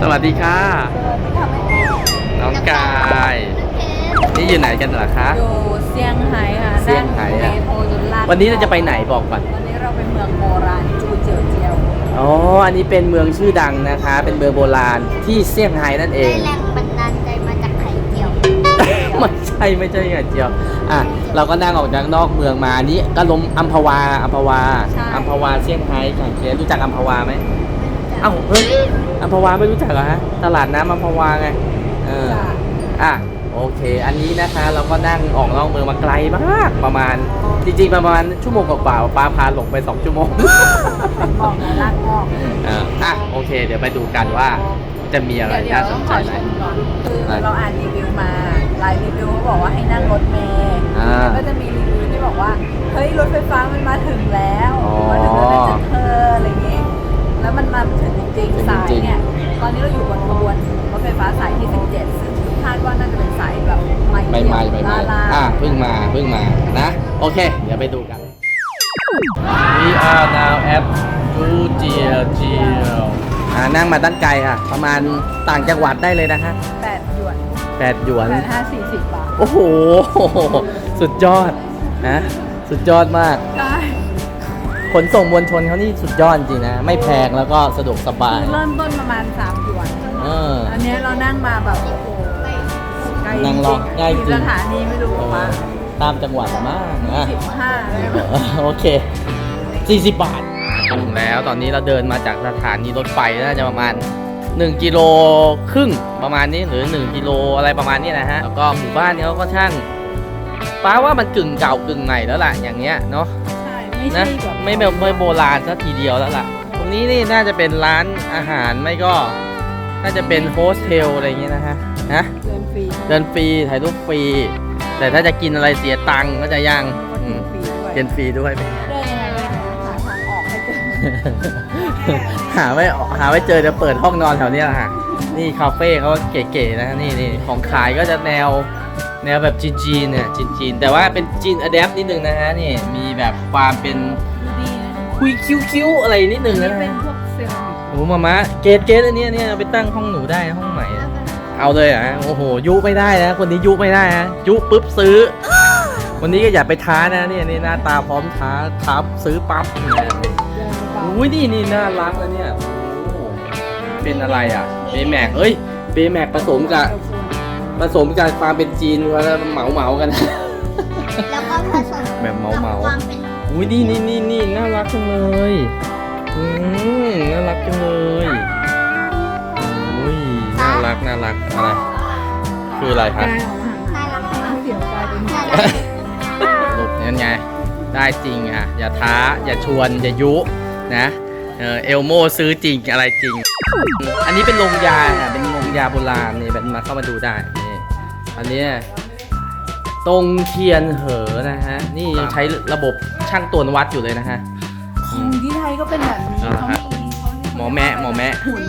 สวัสดีค่ะ น้องกาย นี่อยู่ไหนกันเหรอคะ อยู่เซี่ยงไฮ้ค่ะเซี่ยงไฮ้นั่อะงเมโทรจนลากวันนี้เราจะไปไหนบอกก่อน วันนี้เราไปเมืองโบราณจูเจียวเจียวอ๋อ อันนี้เป็นเมืองชื่อดังนะคะ เป็นเมืองโบราณที่เซี่ยงไฮ้นั่นเอได้ง แรงบันดาลใจมาจากไข่เจียวไม่ใช่ไม่ใช่ไงเจียว อะ เราก็นั่งออกจากนอกเมืองมาอันนี้ก็ลมอัมพวาอัมพวาอัมพวาเซี่ยงไฮ้ค่ะเจ๊รู้จักอัมพวาไหม เอ้าเฮ้ยอัมพวาไม่รู้จักเหรอฮะตลาดน้ำอัมพวาไงเออจ้ะอะโอเค อันนี้นะคะเราก็นั่งออกนอกเมืองมาไกลมากประมาณ จริงๆ ประมาณชั่วโมงกว่าๆป้าพาหลงไป 2 ชั่วโมงเป็นหมอกนะลากหมอกเอออะโอเค เดี๋ยวไปดูกันว่าจะมีอะไรเดี๋ยวน่าๆสต้อนงใจขอไหชมมก่อนคืออะไรเราอ่านรีวิวมาหลายรีวิวเขาบอกว่าให้นั่งรถเมล์อ่าแล้วก็จะมีรีวิวที่บอกว่าเฮ้ยรถไฟฟ้ามันมาถึงแล้วอ๋อมาถึงแล้วนะจะเธออะไรอย่างงี้ แล้วมันมาถึงจริงถึงๆสายจริงเนี่ยตอนนี้เราอยู่บนขบวนรถไฟฟ้าสายที่ 17 ซึ่งคาดว่าน่าจะเป็นสายแบบใหม่ใหม่ใหม่ใหม่ใหม่ลาๆอะเพิ่งมาเพิ่งมานะ โอเค เดี๋ยวไปดูกัน We are now at จูเจียเจียวอ่านั่งมาด้านไกลค่ะ ประมาณต่างจังหวัดได้เลยนะคะแปดหยวน8หยวนแปดห้าสี่สิบบาท โอ้โห สุดยอดนะ สุดยอดมากใช่ ขนส่งมวลชนเขานี่สุดยอดจริงนะ ไม่แพงแล้วก็สะดวกสบายคือเริ่มต้นประมาณ3หยวนเออ อันเนี้ยเรานั่งมาแบบโอ้โหไกลนั่งรอใกล้จริง กี่สถานีไม่รู้ว่าตามจังหวัดละมากนะ สิบห้าเลยเออโอเค 40 บาทถึงแล้วตอนนี้เราเดินมาจากสถานีรถไฟน่าจะประมาณ 1 กิโลครึ่งประมาณนี้หรือ 1 กิโลอะไรประมาณนี้นะฮะ แล้วก็หมู่บ้านนี้เขาก็ช่างป้าว่ามันกึ่งเก่ากึ่งใหม่แล้วล่ะอย่างเงี้ยเนาะใช่ ไม่ใช่นะแบบไม่แบบไม่โบราณสักทีเดียวแล้วล่ะ ตรงนี้นี่น่าจะเป็นร้านอาหารไม่ก็ น่าจะเป็นโฮสเทลอะไรอย่างเงี้ยนะฮะนะเดินฟรีเดินฟรีถ่ายรูปฟรี แต่ถ้าจะกินอะไรเสียตังค์ก็จะยังก็อืกินมฟรีด้วยเรียนฟรีด้วยเดินยังไงเนี่ยหาทางออกให้เจอหาไม่หาไม่เจอจะเปิดห้องนอนแถวเนี้ยแหละฮะนี่คาเฟ่เขาเก๋ๆนะนี่นี่ของขายก็จะแนว แนวแบบจีนๆเนี่ยจีนๆแต่ว่าเป็นจีนอะแดปนิดนึงนะฮะนี่มีแบบความเป็นดูดีนะคุยคิ้วๆอะไรนิดนึงนี่นะเป็นฮะพวกเซรามิกโอ้มามะเกตเกตอันเนี้ยเนี่ยเอาไปตั้งห้องหนูได้นะห้องใหม่อะเอาเลยเหรอะโอ้โห ยุไม่ได้นะ คนนี้ยุไม่ได้นะยุปุ๊บซื้อวันนี้ก็อย่าไปท้านะเนี่ยนี่หน้าตาพร้อมท้าท้าซื้อปั๊บนะเดินเบาอุ้ยนี่นี่น่ารักแล้วเนี่ยโอ้โหเป็นอะไรอะเบแม็กเอ้ยเบแม็กผสมกับ ผสมกับความเป็นจีนแล้วเหมาเหมาๆกัน แล้วก็ผสมแบบเมาเมากับความเป็นอุ้ยนี่นี่นี่นี่น่ารักจังเลยอืมน่ารักจังเลยอุ้ยน่ารักน่ารักอะไรคืออะไรครับกายออกมาห่างน่ารักมากๆเดี๋ยวกลายเป็นน่ารักหลุดนั่นไงได้จริงอะ อย่าท้า อย่าชวน อย่ายุ นะเออเอลโมซื้อจริงอะไรจริง อันนี้เป็นโรงยาอะ เป็นโรงยาโบราณนี่เป็นมาเข้ามาดูได้นี่ อันเนี้ยตรงเทียนเหอนะฮะ นี่ยังใช้ระบบช่างตวงวัดอยู่เลยนะฮะ ของที่ไทยก็เป็นแบบนี้อ่าเขาฮะมีเขาเรียกหมอแมะหมอแมะหุ่น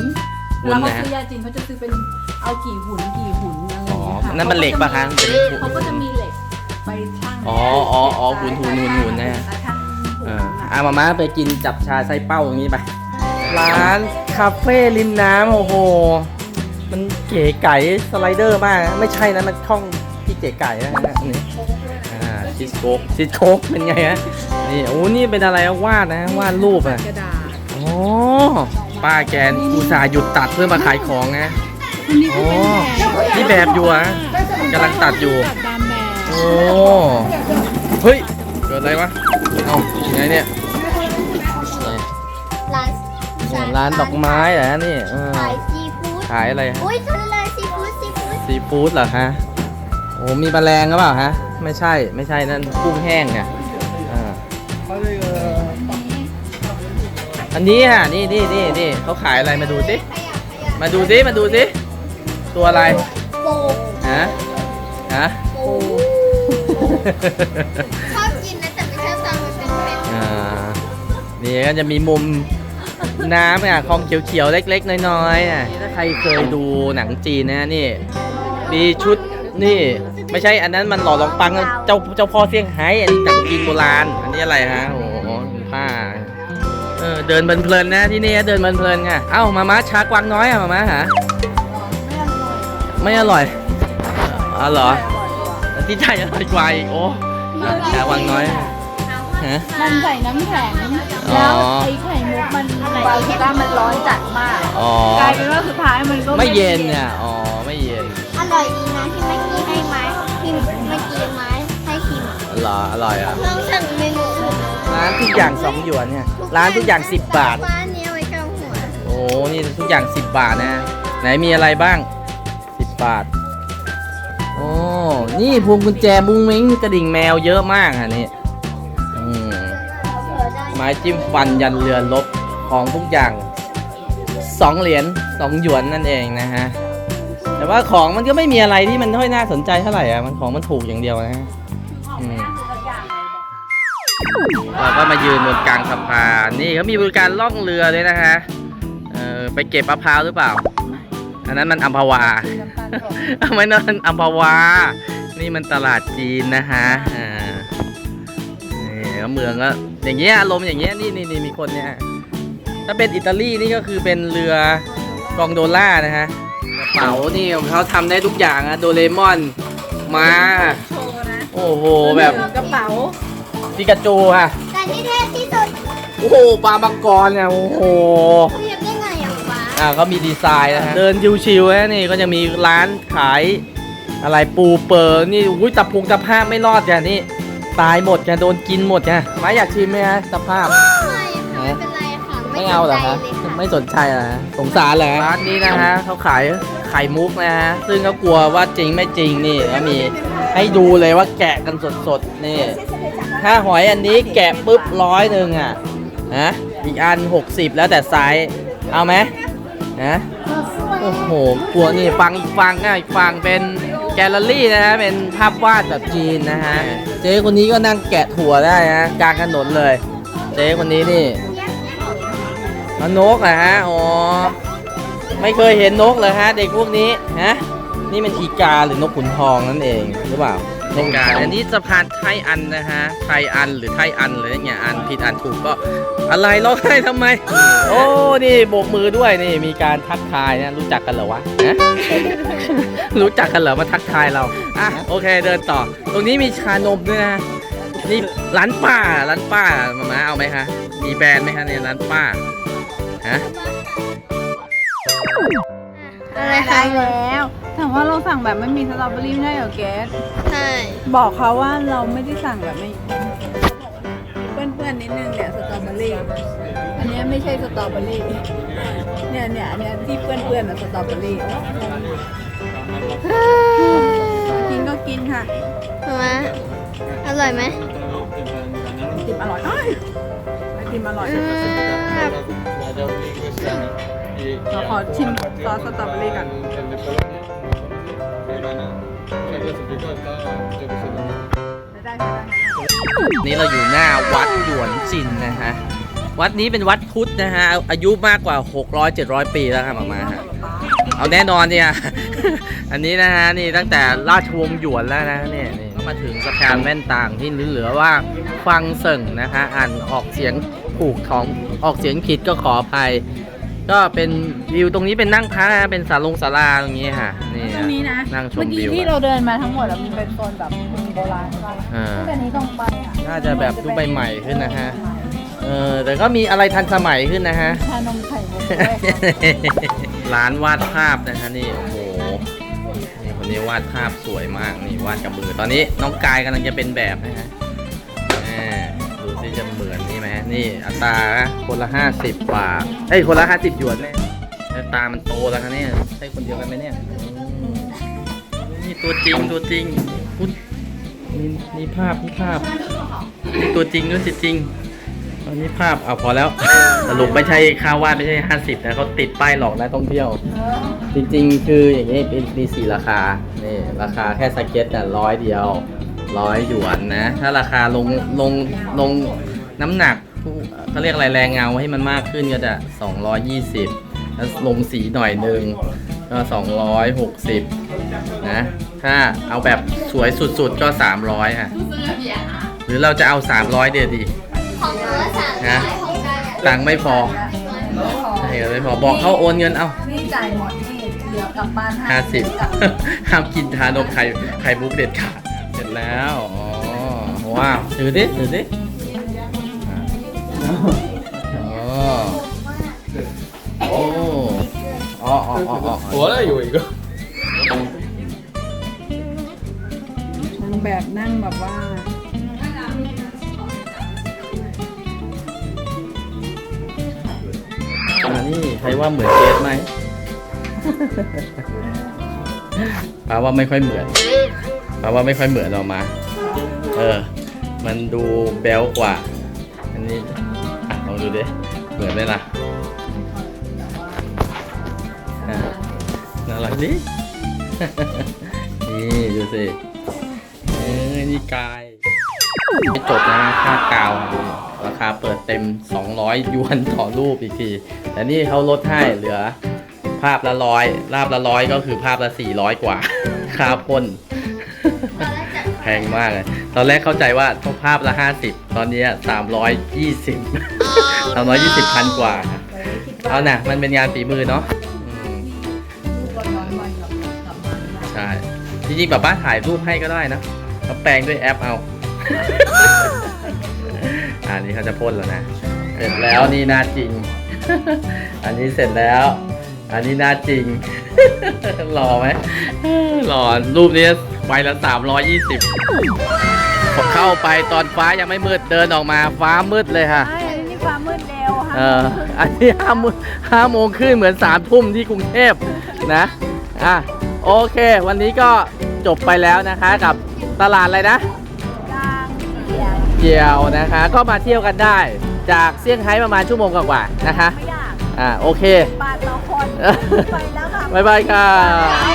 หุ่นแล้วนะเขาซื้อยาจีนเขาจะซื้อเป็นเอากี่หุ่นกี่หุ่นอะไรอย่างเงี้ยอ๋อค่ะนั่นมันเหล็กปะคะเขาก็จะมีเหล็กไปช่างอ๋ออ๋ออ๋อหุ่นหุ่นหุ่นหุ่นนะฮะแล้วช่างหุ่นเออน่ะอามาม่าไปกินจับชาไส้เป้าอย่างนี้ไป ร้านคาเฟ่ริมน้ำโอ้โหมัน เก๋ไก่สไลเดอร์มากนะไม่ใช่นะมันช่องที่เก๋ไก่นะฮะนี่อ่าชิสโคกชิสโคกเป็นไงฮะนี่โอ้นี่เป็นอะไรอะวาดนะวาดรูปอะกระดาษโอ้ป้าแกนอุตส่าห์หยุดตัดเพื่อมาขายของนะโอ้นี่แบบอยู่อะกำลังตัดอยู่ตัดดามแบบโอ้เฮ้ยเกิดอะไรวะเอ้ายังไงเนี่ยนี่ร้านเนี่ยร้านดอกไม้เหรอฮะนี่เออขายซีฟู้ดขายอะไรฮะ อุ้ยซื้อเลยซีฟู้ดซีฟู้ดซีฟู้ดเหรอฮะ โอ้มีแมลงหรือเปล่าฮะ ไม่ใช่ ไม่ใช่นั่นกุ้งแห้งเนี่ยอ่าอันนี้ฮะ นี่นี่นี่นี่เขาขายอะไรมาดูสิมาดูสิ มาดูสิ ตัวอะไร โปฮะ ฮะ โปชอบกินนะแต่ไม่ชอบตอนมันเป็นเป็นอ่า นี่ก็จะมีมุม น้ำอะคลองเขียวๆ เล็กๆ น้อยๆอะถ้าใครเคยดูหนังจีนนะนี่ มีชุดนี่ ไม่ใช่อันนั้นมันหล่อหลองปังเจ้าเจ้าพ่อเซี่ยงไฮ้อันนี้จากจีนโบราณ อันนี้อะไรฮะโอ้โหผ้าเอเออเดินเพลินๆนะที่นี่เดินเพลินๆไงเอ้ามาม้าชากวางน้อยอะมาม้าหาไม่อร่อยอ๋อเหรอแล้วที่ไทยอร่อยกว่าอีกโอ้ชากวางน้อยฮะมันใส่น้ำแข็งอ๋อแล้วไอ้ไข่ มุกมันไหนบาร์บีก้ามันร้อนจัดมากอ๋อกลายเป็นว่าสุดท้ายมันก็ไม่เย็นเนี่ยอ๋อไม่เย็นอร่อยดีนะที่เมื่อกี้ให้ไม้ที่เมื่อกี้ไม้ให้ชิมเหรออร่อยอะลองสั่งเมนูอื่นร้านทุกอย่างสองหยวนเนี่ยร้านทุกอย่าง10บาทร้านนี้เอาไว้กลางหัวโอ้นี่ทุกอย่าง10บาทนะ ไหนมีอะไรบ้าง10บาทโอ้นี่พวงกุญแจมุ้งมิ้งกระดิ่งแมวเยอะมากอะนี่อืมไม้จิ้มฟันยันเรือลบของทุกอย่าง2เหรียญ2หยวนนั่นเองนะฮะ แต่ว่าของมันก็ไม่มีอะไรที่มันค่อยน่าสนใจเท่าไหร่อะ มันของมันถูกอย่างเดียวนะฮะอืมเราก็มายืนบนกลางสะพานนี่เขามีบริการล่องเรือด้วยนะฮะเออไปเก็บมะพร้าวหรือเปล่า อันนั้นมันอัมพวาไม่นั่นอัมพวา นี่มันตลาดจีนนะฮะ อ่านี่ก็เมืองก็อย่างเงี้ยอารมณ์อย่างเงี้ยนี่นี่นี่มีคนเนี่ยถ้าเป็นอิตาลีนี่ก็คือเป็นเรือกองโดล่านะฮะกระเป๋านี่ของเขาทำได้ทุกอย่างอะโดเรมอนมาโชว์นะโอ้โหแบบกระเป๋าปิกาจูอะแต่ที่เท่ที่สุดโอ้โหปลามังกรเนี่ยโอ้โหเรียกได้ไงอะฟ้าอ่าเขามีดีไซน์นะฮะเดินชิวๆนะนี่ก็จะมีร้านขายอะไรปูเปอร์นี่อุ้ยตะพุงตะภาพไม่รอดจ้ะนี่ ตายหมดจ้ะโดนกินหมดจ้ะไม่อยากชิมไหมฮะตะภาพ ไม่ค่ะไม่เป็นไรค่ะไม่เอาเหรอคะสนใจเลยค่ะไม่สนใจเหรอฮะสงสารเหรอร้านนี้นะฮะเขาขายไข่มุกนะฮะซึ่งเขากลัวว่าจริงไม่จริงนี่แล้วมีให้ดูเลยว่าแกะกันสดๆนี่ ถ้าหอยอันนี้แกะปุ๊บร้อยหนึ่งอะนะอีกอัน 60 แล้วแต่ไซส์เอาไหมนะโอ้โหกลัวนี่ฟังอีกฟังนะอีกฟังเป็น แกลเลอรี่นะฮะเป็นภาพวาดแบบจีนนะฮะเจ๊คนนี้ก็นั่งแกะถั่วได้ฮะกลางถนนเลย เจ๊คนนี้นี่นกนะฮะอ๋อไม่เคยเห็นนกเลยฮะ เด็กพวกนี้ฮะนี่มันอีกาหรือนกขุนทองนั่นเองหรือเปล่า ในการอันนี้สะพานไทยอันนะฮะไทยอันหรือไทยอันหรืออย่างเงี้ยอันผิดอันถูกก็อะไรร้องไห้ทำไม โอ้นี่โบกมือด้วยนี่มีการทักทายนะรู้จักกันเหรอวะฮะรู้จักกันเหรอมาทักทายเราอะโอเคเดินต่อ ตรงนี้มีชานมด้วยนะนี่ร้านป้าร้านป้ามามาเอาไหมฮะมีแบรนด์ไหมฮะเนี่ยร้านป้าฮะอะไรได้คะแล้วถาม ว่าเราสั่งแบบไม่มีสตรอเบอรี่ไม่ได้เหรอเกสใช่บอกเขาว่าเราไม่ได้สั่งแบบไม่เปื้อนๆนิดนึงเนี่ยสตรอเบอรี่อันเนี้ยไม่ใช่สตรอเบอรี่เนี่ยเนี่ยอันเนี้ยที่เปื้อนๆน่ะสตรอเบอรี่กินก็กินค่ะทำไมอร่อยไหมไอติมอร่อยอ้ายไอติมอร่อยอืมเราขอชิมซอสสตรอเบอรี่กันไม่ได้ไม่ได้ นี่เราอยู่หน้าวัดหยวนจินนะฮะ วัดนี้เป็นวัดพุทธนะฮะ อายุมากกว่า 600 700 ปีแล้วครับมามาฮะเอาแน่นอนเนี่ย อันนี้นะฮะนี่ตั้งแต่ราชวงศ์หยวนแล้วนะเนี่ยนี่ก็มาถึงสะพานแว่นต่างที่เหลือว่าฟังเสิงนะคะอ่านออกเสียงถูกของออกเสียงผิดก็ขออภัย ก็เป็นวิวตรงนี้เป็นนั่งพักนะเป็นศาลงศาลาตรงนี้ค่ะนี่ตรงนี้นะนั่งชมเมื่อกี้วิวที่เราเดินมาทั้งหมดอะมันเป็นโซนแบบโบราณใช่ปะอ่าแต่นี้ตรงไปอะน่าจะแบบดูใหม่ๆขึ้นนะฮะเออแต่ก็มีอะไรทันสมัยขึ้นนะฮะชานมไข่มุกด้วยค่ะร้านวาดภาพนะฮะนี่โอ้โหนี่คนนี้วาดภาพสวยมากนี่วาดกับมือตอนนี้น้องกายกำลังจะเป็นแบบนะฮะแหม่ ดูสิจะเหมือนนี่ไหมนี่อัตราคนละห้าสิบบาทเอ้ยคนละห้าสิบหยวนเลยแล้วตามันโตแล้วคะเนี่ยใช่คนเดียวกันไหมเนี่ยอืมนี่ตัวจริงตัวจริงอุ๊ยนี่นี่ภาพนี่ภาพนี่ตัวจริงด้วยสิจริงอันนี้ภาพเอาพอแล้วสรุปไม่ใช่ค่าวาดไม่ใช่ห้าสิบนะเขาติดป้ายหลอกนักท่องเที่ยว จริงๆ คืออย่างนี้เป็นมีสี่ราคานี่ราคาแค่สเก็ตอะร้อยเดียว ร้อยหยวนนะ ถ้าราคาลงลงลงน้ำหนักเขาเรียกอะไรแรงเงาให้มันมากขึ้นก็จะ 220แล้วลงสีหน่อยหนึ่งก็ 260 นะ ถ้าเอาแบบสวยสุดๆก็ 300ค่ะ หรือเราจะเอา 300 เดียวดีของหนูละสามร้อยของกายอะตังค์ไม่พอไม่พอใช่ไม่พอบอกเขาโอนเงินเอานี่จ่ายหมดนี่เหลือกลับบ้านห้าสิบกลับห้ามกินทานมไข่ไข่มุกเด็ดขาด เสร็จแล้วอ๋อว้าวถือดิถือดิอ๋อโอ้อ๋ออ๋ออ๋ออ๋อหัวอะไรอยู่อีกนางแบบนั่งแบบว่าอ่านี่ใครว่าเหมือนเกสไหมปาว่าไม่ค่อยเหมือน ปาว่าไม่ค่อยเหมือนออกมา เออ มันดูแบลกว่า อันนี้อะลองดูดิ เหมือนไหมล่ะอะน่ารักดิ นี่ดูสิเอ้ยนี่กายไม่จบนะค่ากาว ราคาเปิดเต็ม 200ยวนต่อรูปอีกที แต่นี่เขาลดให้เหลือ ภาพละร้อยภาพละร้อยก็คือภาพละ400 กว่าคาพ่น แพงมากเลย ตอนแรกเข้าใจว่าต้องภาพละ 50 ตอนนี้320 320พันกว่า เอานะมันเป็นงานฝีมือเนาะอืมลูกก็น้อยวันกลับกลับมาใช่ จริงๆแบบบ้านถ่ายรูปให้ก็ได้นะเขาแปลงด้วยแอปเอา อันนี้เขาจะพ่นแล้วนะ เสร็จแล้วนี่หน้าจริง อันนี้เสร็จแล้ว อันนี้หน้าจริง หล่อไหมหล่อรูปนี้ใบละสามร้อยยี่สิบเข้าไปตอนฟ้ายังไม่มืดเดินออกมาฟ้ามืดเลยค่ะไอ้อันนี้ความมืดเร็วเอออันนี้ห้าโมงห้าโมงขึ้นเหมือนสามทุ่มที่กรุงเทพนะ อะ โอเค วันนี้ก็จบไปแล้วนะคะกับตลาดอะไรนะ กลางเสียง เกียวนะคะ ก็มาเที่ยวกันได้ จากเซี่ยงไฮ้ประมาณชั่วโมงกว่าๆนะคะ ไม่ยากอ่าโอเค บาทต่อคนไปแล้วค่ะ บ๊ายบายค่ะถ้